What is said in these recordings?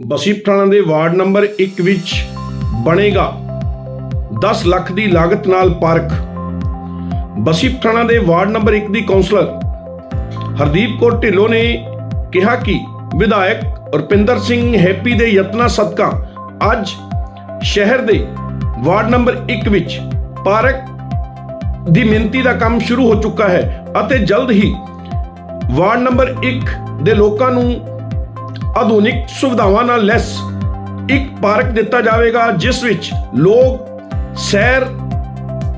ਬਸੀ ਪਠਾਣਾ ਦੇ ward number 1 ਵਿੱਚ ਬਣੇਗਾ 10 ਲੱਖ ਦੀ ਲਾਗਤ ਨਾਲ ਪਾਰਕ। ਬਸੀ ਪਠਾਣਾ ਦੇ ਵਾਰਡ ਨੰਬਰ 1 ਦੀ ਕਾਉਂਸਲਰ ਹਰਦੀਪ ਕੌਰ ਢਿੱਲੋਂ ਨੇ ਕਿਹਾ ਕਿ ਵਿਧਾਇਕ ਰੁਪਿੰਦਰ ਸਿੰਘ ਹੈਪੀ ਦੇ ਯਤਨਾ ਸਦਕਾ ਅੱਜ ਸ਼ਹਿਰ ਦੇ ਵਾਰਡ ਨੰਬਰ 1 ਵਿੱਚ ਪਾਰਕ ਦੀ ਮਿਹਨਤੀ ਦਾ ਕੰਮ ਸ਼ੁਰੂ ਹੋ ਚੁੱਕਾ ਹੈ ਅਤੇ ਜਲਦ ਹੀ ਵਾਰਡ ਨੰਬਰ 1 ਦੇ ਲੋਕਾਂ ਨੂੰ ਆਧੁਨਿਕ ਸੁਵਿਧਾਵਾਂ ਨਾਲ ਲੈਸ ਇੱਕ ਪਾਰਕ ਦਿੱਤਾ ਜਾਵੇਗਾ, ਜਿਸ ਵਿੱਚ ਲੋਕ ਸੈਰ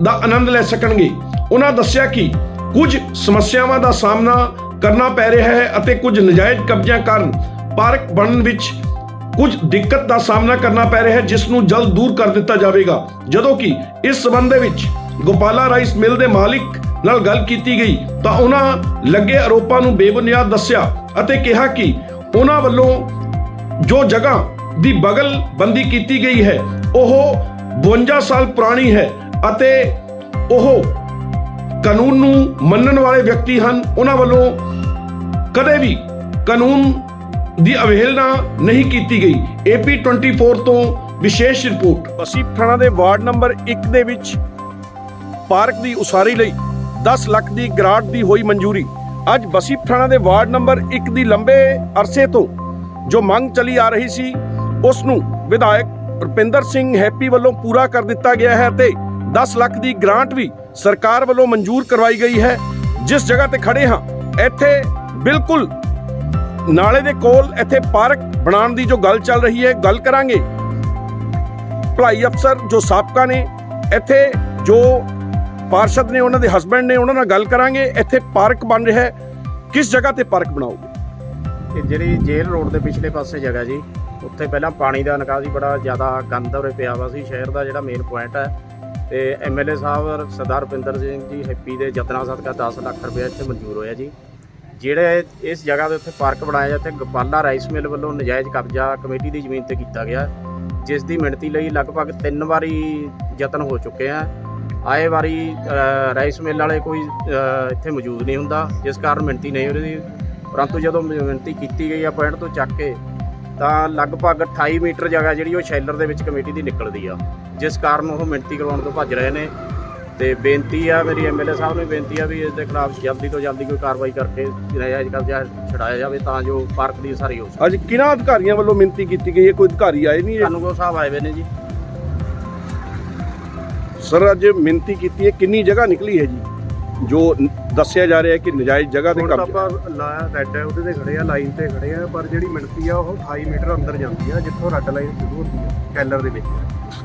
ਦਾ ਆਨੰਦ ਲੈ ਸਕਣਗੇ। ਉਹਨਾਂ ਦੱਸਿਆ ਕਿ ਕੁਝ ਸਮੱਸਿਆਵਾਂ ਦਾ ਸਾਹਮਣਾ ਕਰਨਾ ਪੈ ਰਿਹਾ ਹੈ ਅਤੇ ਕੁਝ ਨਜਾਇਜ਼ ਕਬਜ਼ਿਆਂ ਕਾਰਨ ਪਾਰਕ ਬਣਨ ਵਿੱਚ ਕੁਝ ਦਿੱਕਤ ਦਾ ਸਾਹਮਣਾ ਕਰਨਾ ਪੈ ਰਿਹਾ ਹੈ, ਜਿਸ ਨੂੰ ਜਲਦ ਦੂਰ ਕਰ ਦਿੱਤਾ ਜਾਵੇਗਾ। ਜਦੋਂ ਕਿ ਇਸ ਸਬੰਧ ਦੇ ਵਿੱਚ ਗੋਪਾਲਾ ਰਾਈਸ ਮਿਲ ਦੇ ਮਾਲਿਕ ਨਾਲ ਗੱਲ ਕੀਤੀ ਗਈ ਤਾਂ ਉਹਨਾਂ ਲੱਗੇ ਆਰੋਪਾਂ ਨੂੰ ਬੇਬੁਨਿਆਦ ਦੱਸਿਆ ਅਤੇ ਕਿਹਾ ਕਿ ਉਹਨਾਂ ਵੱਲੋਂ ਜੋ ਜਗ੍ਹਾ ਦੀ ਬਗਲ ਬੰਦੀ ਕੀਤੀ ਗਈ ਹੈ, ਉਹ 52 ਸਾਲ ਪੁਰਾਣੀ ਹੈ ਅਤੇ ਉਹ ਕਾਨੂੰਨ ਨੂੰ ਮੰਨਣ ਵਾਲੇ ਵਿਅਕਤੀ ਹਨ। ਉਹਨਾਂ ਵੱਲੋਂ ਕਦੇ ਵੀ ਕਾਨੂੰਨ ਦੀ ਅਵਹੇਲਨਾ ਨਹੀਂ ਕੀਤੀ ਗਈ। ਏਪੀ 24 ਤੋਂ ਵਿਸ਼ੇਸ਼ ਰਿਪੋਰਟ। ਅਸੀਂ ਥਾਣਾ ਦੇ ਵਾਰਡ ਨੰਬਰ 1 ਦੇ ਵਿੱਚ ਪਾਰਕ ਦੀ ਉਸਾਰੀ ਲਈ 10 ਲੱਖ ਦੀ ਗ੍ਰਾਂਟ ਦੀ ਹੋਈ ਮਨਜ਼ੂਰੀ। ਅੱਜ ਬਸੀ ਪਠਾਣਾ ਦੇ ਵਾਰਡ ਨੰਬਰ 1 ਦੀ ਲੰਬੇ ਅਰਸੇ ਤੋਂ ਜੋ ਮੰਗ ਚਲੀ ਆ ਰਹੀ ਸੀ ਉਸ ਨੂੰ ਵਿਧਾਇਕ ਰੁਪਿੰਦਰ ਸਿੰਘ ਹੈਪੀ ਵੱਲੋਂ ਪੂਰਾ ਕਰ ਦਿੱਤਾ ਗਿਆ ਹੈ ਤੇ 10 ਲੱਖ ਦੀ ਗ੍ਰਾਂਟ ਵੀ ਸਰਕਾਰ ਵੱਲੋਂ ਮਨਜ਼ੂਰ ਕਰਵਾਈ ਗਈ ਹੈ। ਜਿਸ ਜਗ੍ਹਾ ਤੇ ਖੜੇ ਹਾਂ, ਇੱਥੇ ਬਿਲਕੁਲ ਨਾਲੇ ਦੇ ਕੋਲ ਇੱਥੇ ਪਾਰਕ ਬਣਾਉਣ ਦੀ ਜੋ ਗੱਲ ਚੱਲ ਰਹੀ ਹੈ, ਗੱਲ ਕਰਾਂਗੇ। ਭਲਾਈ ਅਫਸਰ ਜੋ ਸਾਬਕਾ ਨੇ, ਇੱਥੇ ਜੋ ਪਾਰਸ਼ਦ ਨੇ, ਉਹਨਾਂ ਦੇ ਹਸਬੰਡ ਨੇ ਉਹਨਾਂ ਨਾਲ ਗੱਲ ਕਰਾਂਗੇ, ਇੱਥੇ ਪਾਰਕ ਬਣ ਰਿਹਾ ਹੈ। ਕਿਸ ਜਗ੍ਹਾ ਤੇ ਪਾਰਕ ਬਣਾਓਗੇ? ਇਹ ਜਿਹੜੀ ਜੇਲ੍ਹ ਰੋਡ ਦੇ ਪਿਛਲੇ ਪਾਸੇ ਜਗ੍ਹਾ ਜੀ, ਉੱਥੇ ਪਹਿਲਾਂ ਪਾਣੀ ਦਾ ਨਿਕਾਸੀ ਬੜਾ ਜ਼ਿਆਦਾ ਗੰਦ ਉਰੇ ਪਿਆ ਵਾ ਸੀ, ਸ਼ਹਿਰ ਦਾ ਜਿਹੜਾ ਮੇਨ ਪੁਆਇੰਟ ਹੈ। ਤੇ ਐਮਐਲਏ ਸਾਹਿਬ ਸਰਦਾਰ ਰੁਪਿੰਦਰ ਸਿੰਘ ਜੀ ਹੈਪੀ ਦੇ ਯਤਨਾਂ ਸਦਕਾ 10 ਲੱਖ ਰੁਪਏ ਇੱਥੇ ਮਨਜ਼ੂਰ ਹੋਇਆ ਜੀ। ਜਿਹੜੇ ਇਸ ਜਗ੍ਹਾ ਦੇ ਉੱਤੇ ਪਾਰਕ ਬਣਾਇਆ ਇੱਥੇ ਗੋਪਾਲਾ ਰਾਈਸ ਮਿਲ ਵੱਲੋਂ ਨਜਾਇਜ਼ ਕਬਜ਼ਾ ਕਮੇਟੀ ਦੀ ਜ਼ਮੀਨ ਤੇ ਕੀਤਾ ਗਿਆ। ਜਿਸ ਦੀ ਮਿਣਤੀ ਲਈ ਲਗਭਗ ਤਿੰਨ ਵਾਰੀ ਯਤਨ ਹੋ ਚੁੱਕੇ ਆ। ਆਏ ਵਾਰੀ ਰਾਈਸ ਮਿਲ ਵਾਲੇ ਕੋਈ ਇੱਥੇ ਮੌਜੂਦ ਨਹੀਂ ਹੁੰਦਾ ਜਿਸ ਕਾਰਨ ਮਿਣਤੀ ਨਹੀਂ ਹੋ ਰਹੀ ਪਰੰਤੂ ਜਦੋਂ ਮਿਹਨਤੀ ਕੀਤੀ ਗਈ ਆ ਪੁਆਇੰਟ ਤੋਂ ਚੱਕ ਕੇ ਤਾਂ ਲਗਭਗ 28 ਮੀਟਰ ਜਗ੍ਹਾ ਜਿਹੜੀ ਉਹ ਸ਼ੈਲਰ ਦੇ ਵਿੱਚ ਕਮੇਟੀ ਦੀ ਨਿਕਲਦੀ ਆ ਜਿਸ ਕਾਰਨ ਉਹ ਮਿਹਨਤੀ ਕਰਵਾਉਣ ਤੋਂ ਭੱਜ ਰਹੇ ਨੇ। ਤੇ ਬੇਨਤੀ ਆ ਮੇਰੀ ਐਮਐਲਏ ਸਾਹਿਬ ਨੂੰ ਬੇਨਤੀ ਆ ਵੀ ਇਸ ਦੇ ਖਿਲਾਫ ਜਲਦੀ ਤੋਂ ਜਲਦੀ ਕੋਈ ਕਾਰਵਾਈ ਕਰਕੇ ਨਜਾਇਜ਼ ਕਬਜ਼ਾ ਛਡਾਇਆ ਜਾਵੇ ਤਾਂ ਜੋ ਪਾਰਕ ਦੀ ਸਾਰੀ ਹੋ ਸਕੇ। ਅੱਜ ਕਿਹਨਾਂ ਅਧਿਕਾਰੀਆਂ ਵੱਲੋਂ ਮਿਹਨਤੀ ਕੀਤੀ ਗਈ ਹੈ? ਕੋਈ ਅਧਿਕਾਰੀ ਆਏ ਨਹੀਂ? ਕਾਨੂੰਗੋ ਸਾਹਿਬ ਆਏ ਹੋਏ ਨੇ ਜੀ। ਸਰ ਅੱਜ ਮਿਹਨਤੀ ਕੀਤੀ ਹੈ ਕਿੰਨੀ ਜਗ੍ਹਾ ਨਿਕਲੀ ਹੈ ਜੀ? ਜੋ ਦੱਸਿਆ ਜਾ ਰਿਹਾ ਹੈ ਕਿ ਨਜਾਇਜ਼ ਜਗ੍ਹਾ ਤੇ ਹੁਣ ਤਾਂ ਕਬਜ਼ਾ ਆਪਾਂ ਲਾਇਆ ਰੈੱਡ ਹੈ ਉਹਦੇ ਤੇ ਖੜੇ ਆ ਲਾਈਨ ਤੇ ਖੜੇ ਆ ਪਰ ਜਿਹੜੀ ਮਿਣਤੀ ਆ ਉਹ 28 ਮੀਟਰ ਅੰਦਰ ਜਾਂਦੀ ਆ ਜਿੱਥੋਂ ਰੈੱਡ ਲਾਈਨ ਸ਼ੁਰੂ ਹੁੰਦੀ ਆ ਕੈਲਰ ਦੇ ਵਿੱਚ।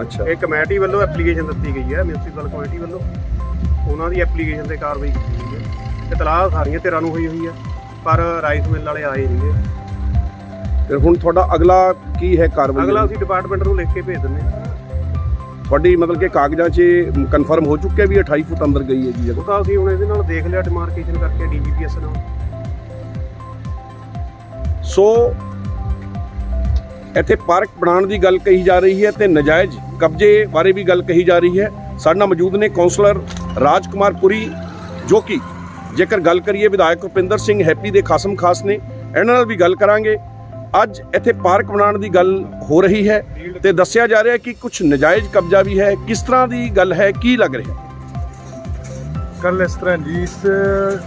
ਅੱਛਾ। ਇਹ ਕਮੇਟੀ ਵੱਲੋਂ ਐਪਲੀਕੇਸ਼ਨ ਦਿੱਤੀ ਗਈ ਹੈ ਮਿਊਨਿਸਪਲ ਕਮੇਟੀ ਵੱਲੋਂ। ਉਹਨਾਂ ਦੀ ਐਪਲੀਕੇਸ਼ਨ ਤੇ ਕਾਰਵਾਈ ਕੀਤੀ ਗਈ ਹੈ। ਇਤਲਾਹ ਸਾਰੀਆਂ ਧਿਰਾਂ ਨੂੰ ਹੋਈ ਹੋਈ ਆ ਪਰ ਰਾਈਸ ਮਿਲ ਵਾਲੇ ਆਏ ਨਹੀਂਗੇ ਫਿਰ ਹੁਣ ਤੁਹਾਡਾ ਅਗਲਾ ਕੀ ਹੈ ਕਾਰਵਾਈ? ਅਗਲਾ ਅਸੀਂ ਡਿਪਾਰਟਮੈਂਟ ਨੂੰ ਲਿਖ ਕੇ ਭੇਜ ਦਿੰਦੇ ਹਾਂ। ਤੁਹਾਡੀ ਮਤਲਬ ਕਿ ਕਾਗਜ਼ਾਂ 'ਚ ਕਨਫਰਮ ਹੋ ਚੁੱਕਿਆ ਵੀ 28 ਫੁੱਟ ਅੰਦਰ ਗਈ ਹੈ ਜੀ ਉਹ ਜਗ੍ਹਾ ਤਾਂ ਅਸੀਂ ਹੁਣ ਇਹਦੇ ਨਾਲ ਦੇਖ ਲਿਆ ਡਿਮਾਰਕੇਸ਼ਨ ਕਰਕੇ ਡੀਬੀਪੀਐਸ ਨਾਲ। ਸੋ ਇੱਥੇ ਪਾਰਕ ਬਣਾਉਣ ਦੀ ਗੱਲ ਕਹੀ ਜਾ ਰਹੀ ਹੈ ਤੇ ਨਜਾਇਜ਼ ਕਬਜ਼ੇ ਬਾਰੇ ਵੀ ਗੱਲ ਕਹੀ ਜਾ ਰਹੀ ਹੈ। ਸਾਡੇ ਨਾਲ ਮੌਜੂਦ ਨੇ ਕਾਉਂਸਲਰ ਰਾਜਕੁਮਾਰ ਪੁਰੀ ਜੋ ਕਿ ਜੇਕਰ ਗੱਲ ਕਰੀਏ ਵਿਧਾਇਕ ਰੁਪਿੰਦਰ ਸਿੰਘ ਹੈਪੀ ਦੇ ਖਾਸਮ ਖਾਸ ਨੇ ਇਹਨਾਂ ਨਾਲ ਵੀ ਗੱਲ ਕਰਾਂਗੇ। ਅੱਜ ਇੱਥੇ ਪਾਰਕ ਬਣਾਉਣ ਦੀ ਗੱਲ ਹੋ ਰਹੀ ਹੈ ਤੇ ਦੱਸਿਆ ਜਾ ਰਿਹਾ ਕਿ ਕੁਝ ਨਜਾਇਜ਼ ਕਬਜ਼ਾ ਵੀ ਹੈ। ਕਿਸ ਤਰ੍ਹਾਂ ਦੀ ਗੱਲ ਹੈ? ਕੀ ਲੱਗ ਰਿਹਾ? ਕੱਲ ਇਸ ਤਰ੍ਹਾਂ ਜੀ, ਇਸ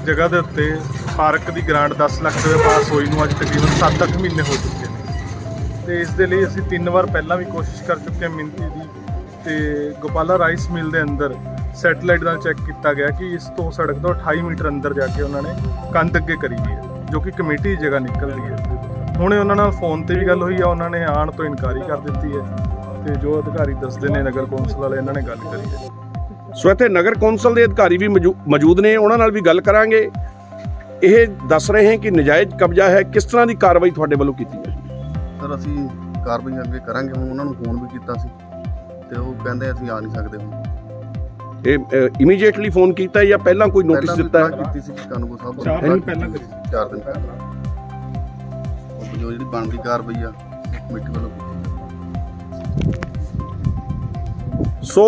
ਜਗ੍ਹਾ ਦੇ ਉੱਤੇ ਪਾਰਕ ਦੀ ਗ੍ਰਾਂਟ 10 ਲੱਖ ਰੁਪਏ ਪਾਸ ਹੋਈ ਨੂੰ ਅੱਜ ਤਕਰੀਬਨ 7-8 ਮਹੀਨੇ ਹੋ ਚੁੱਕੇ ਨੇ। ਤੇ ਇਸ ਦੇ ਲਈ ਅਸੀਂ ਤਿੰਨ ਵਾਰ ਪਹਿਲਾਂ ਵੀ ਕੋਸ਼ਿਸ਼ ਕਰ ਚੁੱਕੇ ਹਾਂ ਮਿੰਤੀ ਦੀ। ਤੇ ਗੋਪਾਲਾ ਰਾਈਸ ਮਿਲ ਦੇ ਅੰਦਰ ਸੈਟਲਾਈਟ ਨਾਲ ਚੈੱਕ ਕੀਤਾ ਗਿਆ ਕਿ ਇਸ ਤੋਂ ਸੜਕ ਤੋਂ 28 ਮੀਟਰ ਅੰਦਰ ਜਾ ਕੇ ਉਹਨਾਂ ਨੇ ਕੰਧ ਅੱਗੇ ਕਰੀ ਹੋਈ ਹੈ, ਜੋ ਕਿ ਕਮੇਟੀ ਦੀ ਜਗ੍ਹਾ ਨਿਕਲਦੀ ਹੈ। ਹੁਣੇ ਉਹਨਾਂ ਨਾਲ ਫੋਨ ਤੇ ਵੀ ਗੱਲ ਹੋਈ ਆ ਉਹਨਾਂ ਨੇ ਆਉਣ ਤੋਂ ਇਨਕਾਰੀ ਕਰ ਦਿੱਤੀ ਹੈ ਤੇ ਜੋ ਅਧਿਕਾਰੀ ਦੱਸਦੇ ਨੇ ਨਗਰ ਕੌਂਸਲ ਵਾਲੇ ਇਹਨਾਂ ਨੇ ਗੱਲ ਕਰੀ ਹੈ। ਸੋ ਇੱਥੇ ਨਗਰ ਕੌਂਸਲ ਦੇ ਅਧਿਕਾਰੀ ਵੀ ਮੌਜੂ- ਮੌਜੂਦ ਨੇ ਉਹਨਾਂ ਨਾਲ ਵੀ ਗੱਲ ਕਰਾਂਗੇ। ਇਹ ਦੱਸ ਰਹੇ ਹਨ ਕਿ ਨਜਾਇਜ਼ ਕਬਜ਼ਾ ਹੈ ਕਿਸ ਤਰ੍ਹਾਂ ਦੀ ਕਾਰਵਾਈ ਤੁਹਾਡੇ ਵੱਲੋਂ ਕੀਤੀ ਹੈ ਸਰ ਅਸੀਂ ਕਾਰਵਾਈ ਅੱਗੇ ਕਰਾਂਗੇ ਹੁਣ ਉਹਨਾਂ ਨੂੰ ਫੋਨ ਵੀ ਕੀਤਾ ਸੀ ਤੇ ਉਹ ਕਹਿੰਦੇ ਅਸੀਂ ਆ ਨਹੀਂ ਸਕਦੇ ਹੁਣ। ਇਹ ਇਮੀਡੀਏਟਲੀ ਫੋਨ ਕੀਤਾ ਜਾਂ ਪਹਿਲਾਂ ਕੋਈ ਨੋਟਿਸ ਦਿੱਤਾ ਕੀਤੀ ਸੀ ਕਾਨੂੰਗੋ ਸਾਹਿਬ ਚਾਰ ਦਿਨ ਪਹਿਲਾਂ ਕਰੀ ਚਾਰ ਦਿਨ ਪਹਿਲਾਂ। ਜੋ ਜਿਹੜੀ ਬਣਦੀ ਕਾਰਵਾਈ ਆ ਉਹ ਕਮੇਟੀ ਵੱਲੋਂ ਸੋ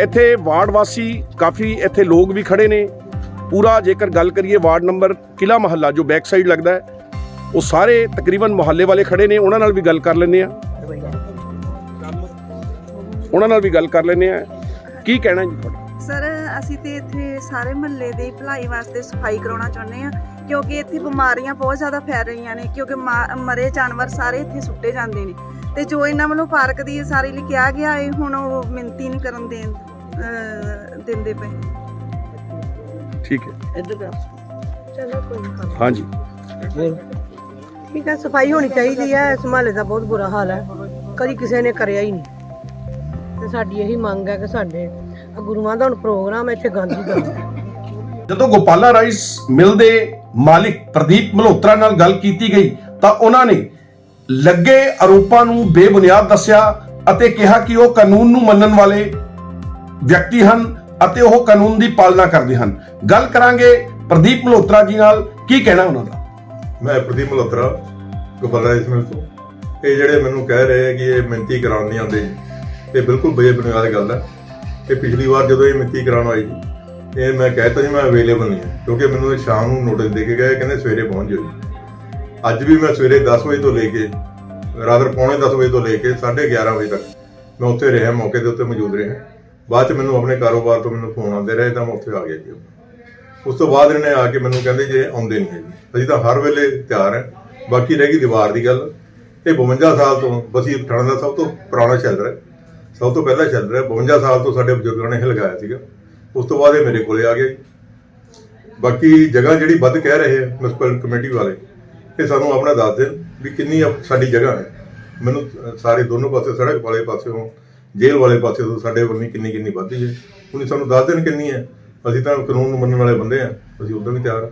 ਇੱਥੇ ਵਾਰਡ ਵਾਸੀ ਕਾਫੀ ਇੱਥੇ ਲੋਕ ਵੀ ਖੜੇ ਨੇ। ਪੂਰਾ ਜੇਕਰ ਗੱਲ ਕਰੀਏ ਵਾਰਡ ਨੰਬਰ ਕਿਲਾ ਮਹੱਲਾ ਜੋ ਬੈਕ ਸਾਈਡ ਲੱਗਦਾ ਹੈ ਉਹ ਸਾਰੇ ਤਕਰੀਬਨ ਮੁਹੱਲੇ ਵਾਲੇ ਖੜੇ ਨੇ ਉਹਨਾਂ ਨਾਲ ਵੀ ਗੱਲ ਕਰ ਲੈਂਦੇ ਆ ਉਹਨਾਂ ਨਾਲ ਵੀ ਗੱਲ ਕਰ ਲੈਂਦੇ ਆ ਕੀ ਕਹਿਣਾ ਜੀ ਤੁਹਾਡਾ? ਸਰ ਅਸੀਂ ਤੇ ਇੱਥੇ ਸਾਰੇ ਮਹੱਲੇ ਦੀ ਭਲਾਈ ਵਾਸਤੇ ਸਫ਼ਾਈ ਕਰਾਉਣਾ ਚਾਹੁੰਦੇ ਆ ਕਿਉਂਕਿ ਇੱਥੇ ਬਿਮਾਰੀਆਂ ਬਹੁਤ ਜ਼ਿਆਦਾ ਫੈਲ ਰਹੀਆਂ ਨੇ ਕਿਉਂਕਿ ਮਰੇ ਜਾਨਵਰ ਸਾਰੇ ਇੱਥੇ ਸੁੱਟੇ ਜਾਂਦੇ ਨੇ। ਤੇ ਜੋ ਇਹਨਾਂ ਵੱਲੋਂ ਪਾਰਕ ਦੀ ਸਾਰੀ ਲਈ ਕਿਹਾ ਗਿਆ ਹੈ ਹੁਣ ਉਹ ਮਿੰਤੀ ਨਹੀਂ ਕਰਨ ਦੇਣ ਦਿੰਦੇ ਪਏ। ਠੀਕ ਹੈ। ਚਲੋ ਕੋਈ ਹਾਂਜੀ। ਠੀਕ ਹੈ ਸਫ਼ਾਈ ਹੋਣੀ ਚਾਹੀਦੀ ਹੈ ਇਸ ਮਹੱਲੇ ਦਾ ਬਹੁਤ ਬੁਰਾ ਹਾਲ ਹੈ। ਕਦੀ ਕਿਸੇ ਨੇ ਕਰਿਆ ਹੀ ਨਹੀਂ। ਤੇ ਸਾਡੀ ਇਹੀ ਮੰਗ ਹੈ ਕਿ ਸਾਡੇ ਗੁਰੂਆਂ ਦਾ ਹੁਣ ਪ੍ਰੋਗਰਾਮ ਹੈ ਇੱਥੇ ਗੰਦ ਹੈ ਜਦੋਂ ਗੋਪਾਲਾ ਰਾਈਸ ਮਿਲ ਦੇ ਮਾਲਿਕ ਪ੍ਰਦੀਪ ਮਲਹੋਤਰਾ ਨਾਲ ਗੱਲ ਕੀਤੀ ਗਈ ਤਾਂ ਉਹਨਾਂ ਨੇ ਲੱਗੇ ਆਰੋਪਾਂ ਨੂੰ ਬੇਬੁਨਿਆਦ ਦੱਸਿਆ ਅਤੇ ਕਿਹਾ ਕਿ ਉਹ ਕਾਨੂੰਨ ਨੂੰ ਮੰਨਣ ਵਾਲੇ ਵਿਅਕਤੀ ਹਨ ਅਤੇ ਉਹ ਕਾਨੂੰਨ ਦੀ ਪਾਲਣਾ ਕਰਦੇ ਹਨ। ਗੱਲ ਕਰਾਂਗੇ ਪ੍ਰਦੀਪ ਮਲਹੋਤਰਾ ਜੀ ਨਾਲ। ਕੀ ਕਹਿਣਾ ਉਹਨਾਂ ਦਾ? ਮੈਂ ਪ੍ਰਦੀਪ ਮਲਹੋਤਰਾ, ਗੋਪਾਲਾ ਇਸਮਿਲ ਤੋਂ। ਇਹ ਜਿਹੜੇ ਮੈਨੂੰ ਕਹਿ ਰਹੇ ਆ ਕਿ ਇਹ ਮਿੰਤੀ ਕਰਾਉਣ ਨਹੀਂ ਆਉਂਦੇ ਇਹ ਬਿਲਕੁਲ ਬੇਬੁਨਿਆਦ ਗੱਲ ਹੈ। ਇਹ ਪਿਛਲੀ ਵਾਰ ਜਦੋਂ ਇਹ ਮਿੰਤੀ ਕਰਾਉਣ ਆਈ ਸੀ ਇਹ ਮੈਂ ਕਹਿਤਾ ਜੀ, ਮੈਂ ਅਵੇਲੇਬਲ ਨਹੀਂ ਹਾਂ। ਕਿਉਂਕਿ ਮੈਨੂੰ ਇਹ ਸ਼ਾਮ ਨੂੰ ਨੋਟਿਸ ਦੇ ਕੇ ਗਏ, ਕਹਿੰਦੇ ਸਵੇਰੇ ਪਹੁੰਚ ਜਾਓ ਜੀ। ਅੱਜ ਵੀ ਮੈਂ ਸਵੇਰੇ 10 ਵਜੇ ਤੋਂ ਲੈ ਕੇ ਰਾਦਰ ਪੌਣੇ 10 ਵਜੇ ਤੋਂ ਲੈ ਕੇ 11:30 ਵਜੇ ਤੱਕ ਮੈਂ ਉੱਥੇ ਰਿਹਾ, ਮੌਕੇ ਦੇ ਉੱਤੇ ਮੌਜੂਦ ਰਿਹਾ। ਬਾਅਦ ਚ ਮੈਨੂੰ ਆਪਣੇ ਕਾਰੋਬਾਰ ਤੋਂ ਮੈਨੂੰ ਫੋਨ ਆਉਂਦੇ ਰਹੇ, ਤਾਂ ਮੈਂ ਉੱਥੇ ਆ ਗਿਆ ਜੀ। ਉਸ ਤੋਂ ਬਾਅਦ ਇਹਨੇ ਆ ਕੇ ਮੈਨੂੰ ਕਹਿੰਦੇ ਜੇ ਆਉਂਦੇ ਨਹੀਂ ਹੈ ਜੀ ਅਸੀਂ ਤਾਂ ਹਰ ਵੇਲੇ ਤਿਆਰ ਹੈ। ਬਾਕੀ ਰਹਿ ਗਈ ਦੀਵਾਰ ਦੀ ਗੱਲ। ਇਹ 52 ਸਾਲ ਤੋਂ, ਬਸੀ ਪਠਾਣਾ ਦਾ ਸਭ ਤੋਂ ਪੁਰਾਣਾ ਸ਼ੈਲਰ ਹੈ। ਸਭ ਤੋਂ ਪਹਿਲਾ ਸ਼ੈਲਰ ਹੈ। 52 ਸਾਲ ਤੋਂ ਸਾਡੇ ਬਜ਼ੁਰਗਾਂ ਨੇ ਇਹ ਲਗਾਇਆ ਸੀਗਾ। ਉਸ ਤੋਂ ਬਾਅਦ ਇਹ ਮੇਰੇ ਕੋਲੇ ਆ ਗਏ। ਬਾਕੀ ਜਗ੍ਹਾ ਜਿਹੜੀ ਵੱਧ ਕਹਿ ਰਹੇ ਆ ਮਿਊਨਿਸਪਲ ਕਮੇਟੀ ਵਾਲੇ, ਇਹ ਸਾਨੂੰ ਆਪਣਾ ਦੱਸ ਦੇਣ ਵੀ ਕਿੰਨੀ ਸਾਡੀ ਜਗ੍ਹਾ ਹੈ। ਮੈਨੂੰ ਸਾਰੇ ਦੋਨੋਂ ਪਾਸੇ, ਸੜਕ ਵਾਲੇ ਪਾਸਿਓਂ, ਜੇਲ੍ਹ ਵਾਲੇ ਪਾਸੇ ਤੋਂ ਸਾਡੇ ਵੱਲੋਂ ਕਿੰਨੀ ਕਿੰਨੀ ਵੱਧਦੀ ਹੈ। ਉਹਨੇ ਸਾਨੂੰ ਦੱਸ ਦੇਣ ਕਿੰਨੀ ਹੈ। ਅਸੀਂ ਤਾਂ ਕਾਨੂੰਨ ਨੂੰ ਮੰਨਣ ਵਾਲੇ ਬੰਦੇ ਆ ਅਸੀਂ ਉਦੋਂ ਵੀ ਤਿਆਰ ਹਾਂ।